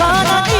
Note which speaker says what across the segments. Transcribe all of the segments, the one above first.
Speaker 1: Sana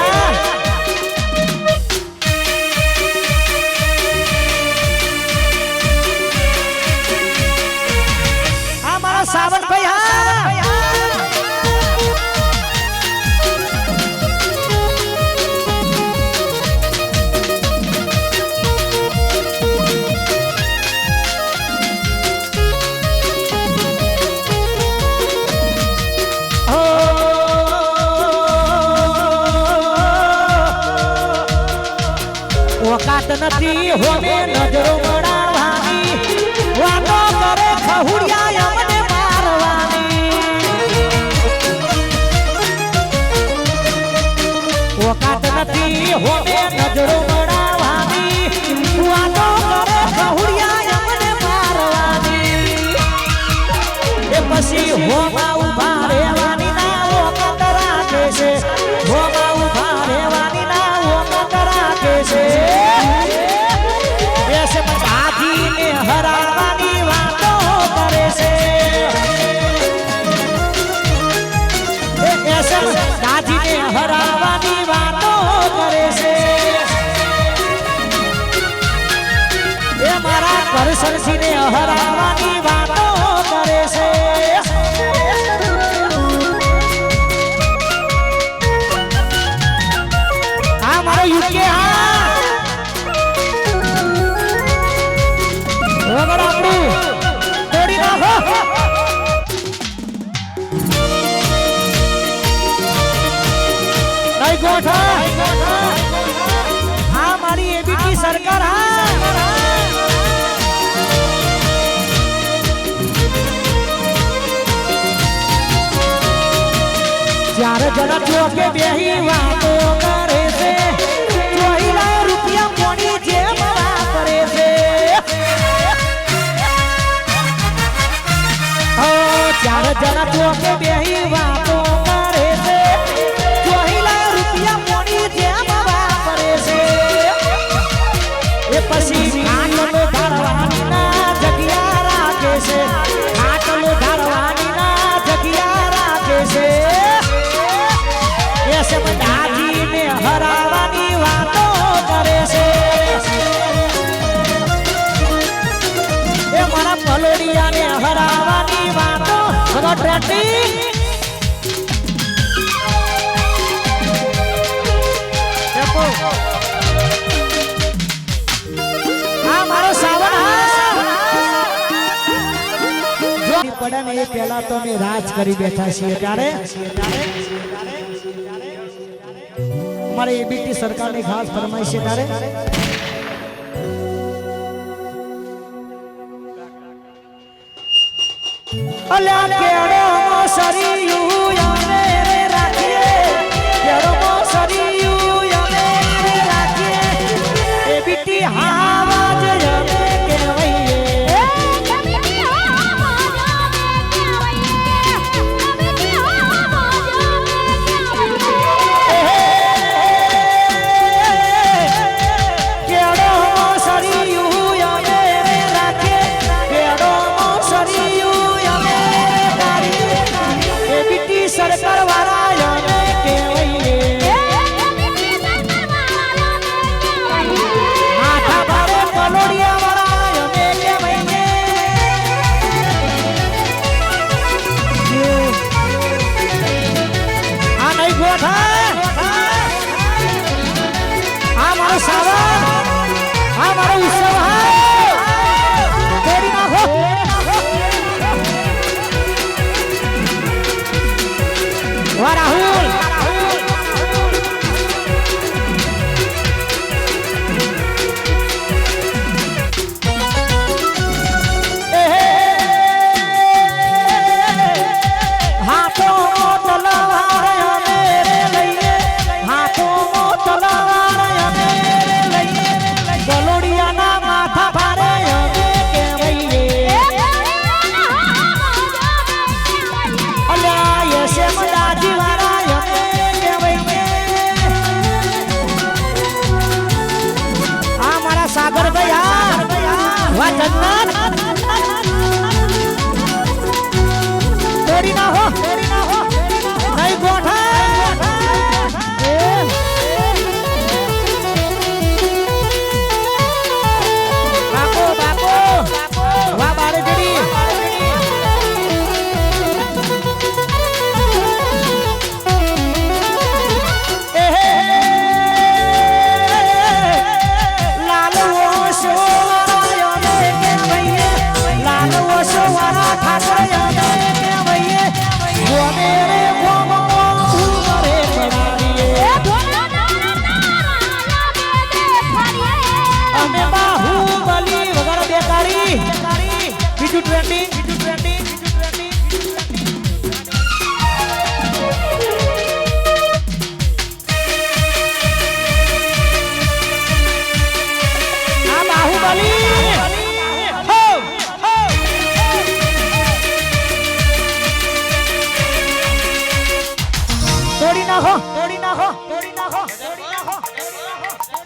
Speaker 1: વાત નથી, હોમે નજરો મડાવાની વાતો કરે ખહુડિયા અમને મારવાની. ઓકાત નથી, હોમે નજરો મડાવાની વાતો કરે ખહુડિયા અમને મારવાની. એ પછી હોમા પર સરસી ને વાતો ચોકે બેહી વાત બેટી પડે પેલા તો અમે રાજ કરી બેઠા છીએ ત્યારે અમારે એબીટી સરકારની ખાસ ફરમાય છે ત્યારે અલ્યા. કેડે সারিও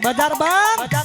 Speaker 1: বাজার বাজার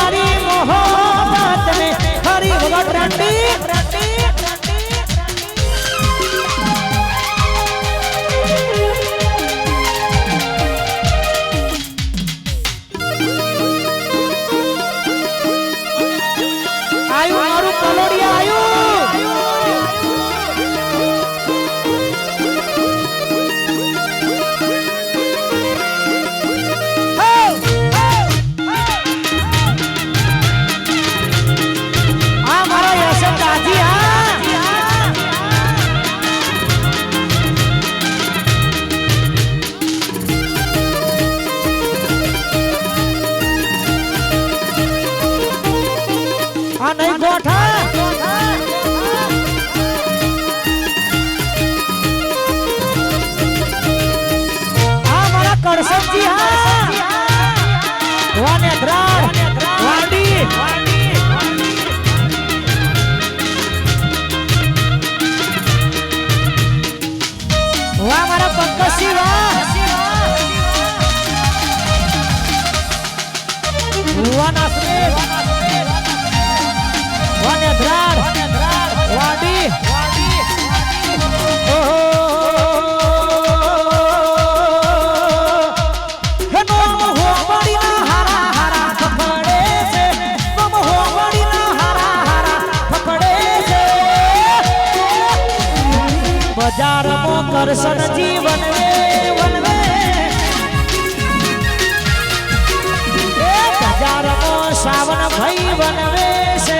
Speaker 1: জিহাদ। दर्शन जीवन में सावन भई बनवे से।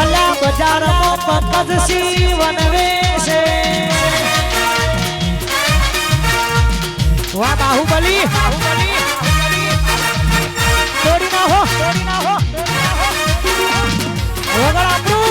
Speaker 1: अला बाज़ार मो पद सी वनवे से। वाह बाहुबली। बाहुबली तोड़ी ना हो। तोड़ी ना हो। વગર આપણું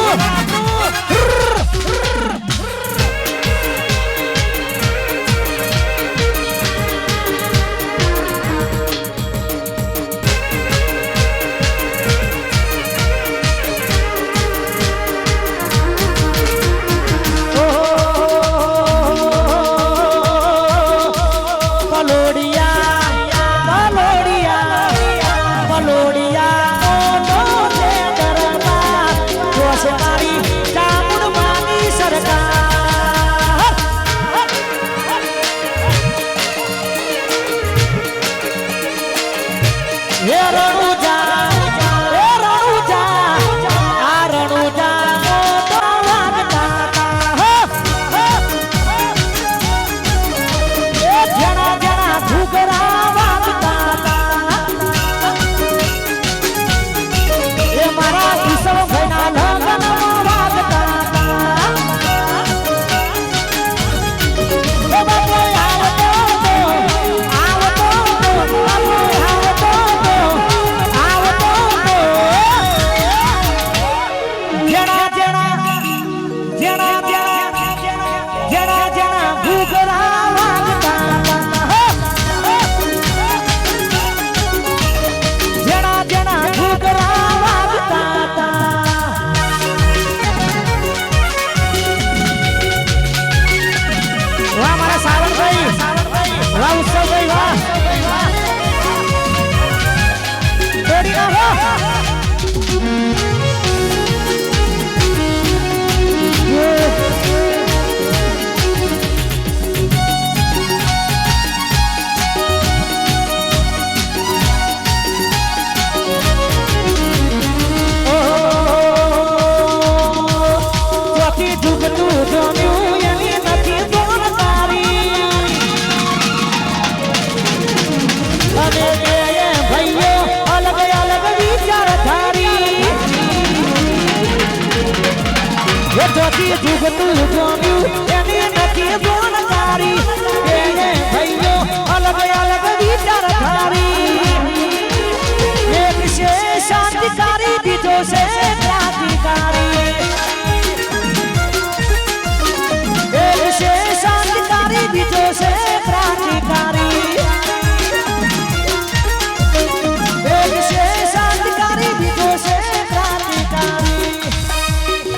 Speaker 1: what do you do, but the look on you, and you're not here,